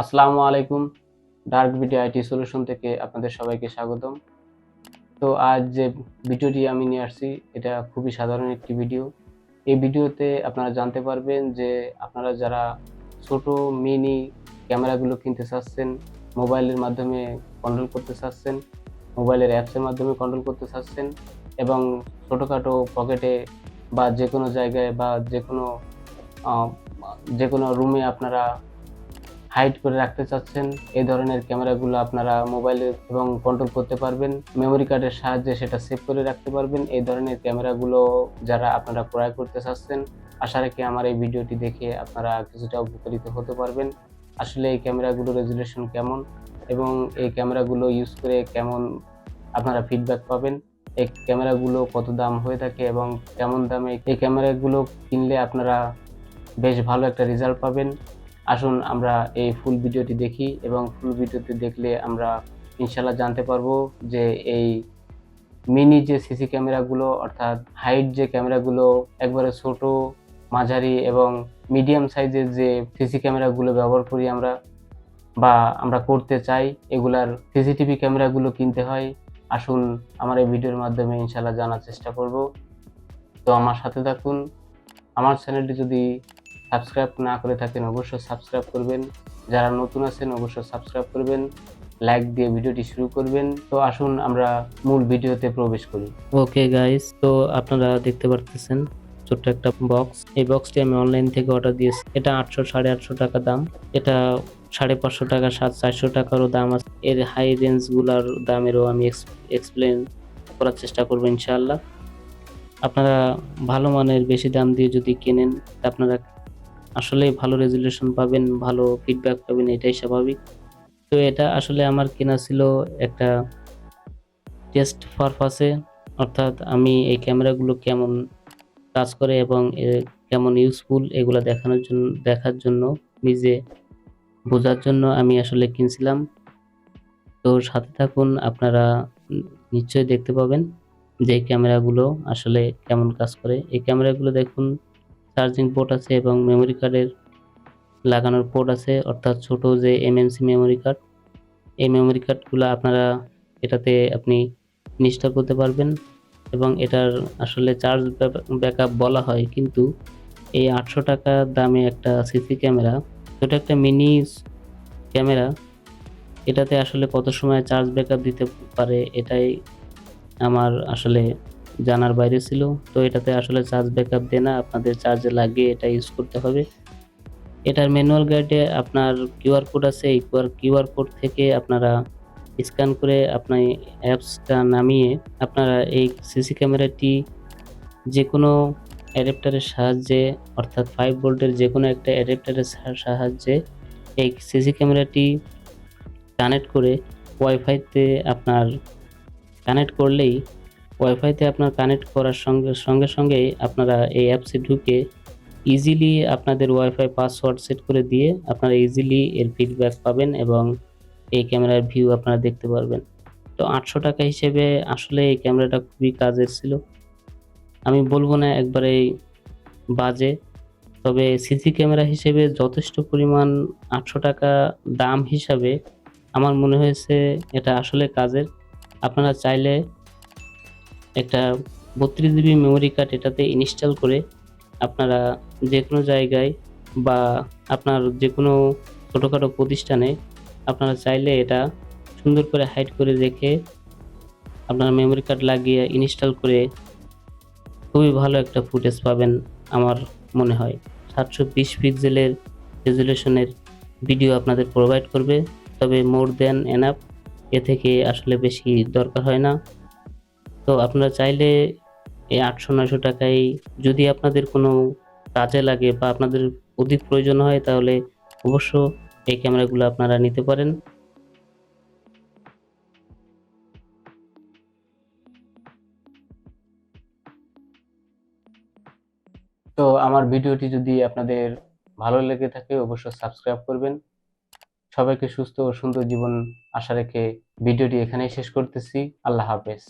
আসসালামু আলাইকুম dark video IT solution থেকে আপনাদের সবাইকে স্বাগতম। তো আজ যে ভিডিওটি আমি নিয়ে আসছি, এটা খুবই সাধারণ একটি ভিডিও। এই ভিডিওতে আপনারা জানতে পারবেন যে আপনারা যারা ছোট, মিনি ক্যামেরাগুলো কিনতে চাচ্ছেন, মোবাইলের মাধ্যমে কন্ট্রোল করতে চাচ্ছেন, মোবাইলের অ্যাপসের মাধ্যমে কন্ট্রোল করতে চাচ্ছেন, এবং ছোটোখাটো পকেটে বা যে কোনো জায়গায় বা যে কোনো যে কোনো রুমে আপনারা হাইড করে রাখতে চাচ্ছেন, এই ধরনের ক্যামেরাগুলো আপনারা মোবাইলে এবং কন্ট্রোল করতে পারবেন মেমোরি কার্ডের সাহায্যে সেটা সেভ করে রাখতে পারবেন, এই ধরনের ক্যামেরাগুলো যারা আপনারা ক্রয় করতে চাচ্ছেন, আশা রাখি আমার এই ভিডিওটি দেখে আপনারা কিছুটা উপকৃত হতে পারবেন। আসলে এই ক্যামেরাগুলো রেজুলেশন কেমন এবং এই ক্যামেরাগুলো ইউজ করে কেমন আপনারা ফিডব্যাক পাবেন, এই ক্যামেরাগুলো কত দাম হয়ে থাকে এবং কেমন দামে এই ক্যামেরাগুলো কিনলে আপনারা বেশ ভালো একটা রেজাল্ট পাবেন। আসুন আমরা এই ফুল ভিডিওটি দেখি এবং ফুল ভিডিওটি দেখলে আমরা ইনশাল্লাহ জানতে পারব যে এই মিনি যে সিসি ক্যামেরাগুলো অর্থাৎ হাইট যে ক্যামেরাগুলো একবারে ছোট, মাঝারি এবং মিডিয়াম সাইজের যে সিসি ক্যামেরাগুলো ব্যবহার করি আমরা বা আমরা করতে চাই, এগুলার সিসিটিভি ক্যামেরাগুলো কিনতে হয়, আসুন আমার এই ভিডিওর মাধ্যমে ইনশাল্লাহ জানার চেষ্টা করব। তো আমার সাথে থাকুন। আমার চ্যানেলটি যদি সাবস্ক্রাইব না করে থাকেন অবশ্যই সাবস্ক্রাইব করবেন। যারা নতুন আছেন অবশ্যই সাবস্ক্রাইব করবেন, লাইক দিয়ে ভিডিওটি শুরু করবেন। তো আসুন আমরা মূল ভিডিওতে প্রবেশ করি। ওকে গাইস তো আপনারা দেখতে পারতেছেন ছোট্ট একটা বক্স এই বক্সটি আমি অনলাইন থেকে অর্ডার দিয়েছি। এটা আটশো, সাড়ে আটশো টাকা দাম। এটা সাড়ে পাঁচশো টাকা, সাত, চারশো টাকারও দাম আছে। এর হাই রেঞ্জগুলোর দামেরও আমি এক্সপ্লেন করার চেষ্টা করব ইনশাআল্লাহ। আপনারা ভালো মানের বেশি দাম দিয়ে যদি কেনেন আপনারা আসলেই ভালো রেজুলেশন পাবেন, ভালো ফিডব্যাক পাবেন, এটাই স্বাভাবিক। তো এটা আসলে আমার কেনা ছিল একটা টেস্ট পারপাসে অর্থাৎ আমি এই ক্যামেরাগুলো কেমন কাজ করে এবং কেমন ইউজফুল এগুলো দেখানোর জন্য, দেখার জন্য, নিজে বোঝার জন্য আমি আসলে কিনছিলাম। তো সাথে থাকুন, আপনারা নিশ্চয়ই দেখতে পাবেন যে ক্যামেরাগুলো আসলে কেমন কাজ করে। এই ক্যামেরাগুলো দেখুন চার্জিং পোর্ট আছে এবং মেমোরি কার্ডের লাগানোর পোর্ট আছে, অর্থাৎ ছোট যে এমএমসি মেমোরি কার্ড এই মেমোরি কার্ডগুলো আপনারা এটাতে আপনি ইনস্টল করতে পারবেন এবং এটার আসলে চার্জ ব্যাকআপ বলা হয়। কিন্তু এই আটশো টাকা দামে একটা সিসি ক্যামেরা ছোটো একটা মিনি ক্যামেরা এটাতে আসলে কত সময় চার্জ ব্যাকআপ দিতে পারে এটাই আমার আসলে জানার বাইরে ছিল। তো এটাতে আসলে চার্জ ব্যাকআপ দেয় না, আপনাদের চার্জে লাগিয়ে এটা ইউজ করতে হবে। এটার ম্যানুয়াল গাইডে আপনার কিউআর কোড আছে, এই কিউআর কোড থেকে আপনারা স্ক্যান করে আপনার অ্যাপসটা নামিয়ে আপনারা এই সিসি ক্যামেরাটি যে কোনো অ্যাডাপ্টারের সাহায্যে, অর্থাৎ ফাইভ ভোল্টের যে কোনো একটা অ্যাডাপ্টারের সাহায্যে এই সিসি ক্যামেরাটি কানেক্ট করে ওয়াইফাইতে আপনার কানেক্ট করলেই ওয়াইফাইতে আপনার কানেক্ট করার সঙ্গে সঙ্গে, সঙ্গেই আপনারা এই অ্যাপসে ঢুকে ইজিলি আপনাদের ওয়াইফাই পাসওয়ার্ড সেট করে দিয়ে আপনারা ইজিলি এর ফিডব্যাক পাবেন এবং এই ক্যামেরার ভিউ আপনারা দেখতে পারবেন। তো আটশো টাকা হিসেবে আসলে এই ক্যামেরাটা খুবই কাজের ছিল। আমি বলব না একবারে বাজে, তবে সিসি ক্যামেরা হিসেবে যথেষ্ট পরিমাণ আটশো টাকা দাম হিসাবে আমার মনে হয়েছে এটা আসলে কাজের। আপনারা চাইলে একটা বত্রিশ জিবি মেমোরি কার্ড এটাতে ইনস্টল করে আপনারা যে কোনো জায়গায় বা আপনার যে কোনো ছোটোখাটো প্রতিষ্ঠানে আপনারা চাইলে এটা সুন্দর করে হাইড করে রেখে আপনার মেমোরি কার্ড লাগিয়ে ইনস্টল করে খুবই ভালো একটা ফুটেজ পাবেন আমার মনে হয়। সাতশো বিশ পিক্সেলের রেজুলেশনের ভিডিও আপনাদের প্রোভাইড করবে, তবে মোর দেন এনাফ এ থেকে আসলে বেশি দরকার হয় না। তো আপনারা চাইলে এই আটশো নয়শো টাকায় যদি আপনাদের কোনো কাজে লাগে বা আপনাদের অধিক প্রয়োজন হয় তাহলে অবশ্য এই ক্যামেরাগুলো আপনারা নিতে পারেন। তো আমার ভিডিওটি যদি আপনাদের ভালো লেগে থাকে অবশ্যই সাবস্ক্রাইব করবেন। সবাইকে সুস্থ ও সুন্দর জীবন আশা রেখে ভিডিওটি এখানেই শেষ করতেছি। আল্লাহ হাফেজ।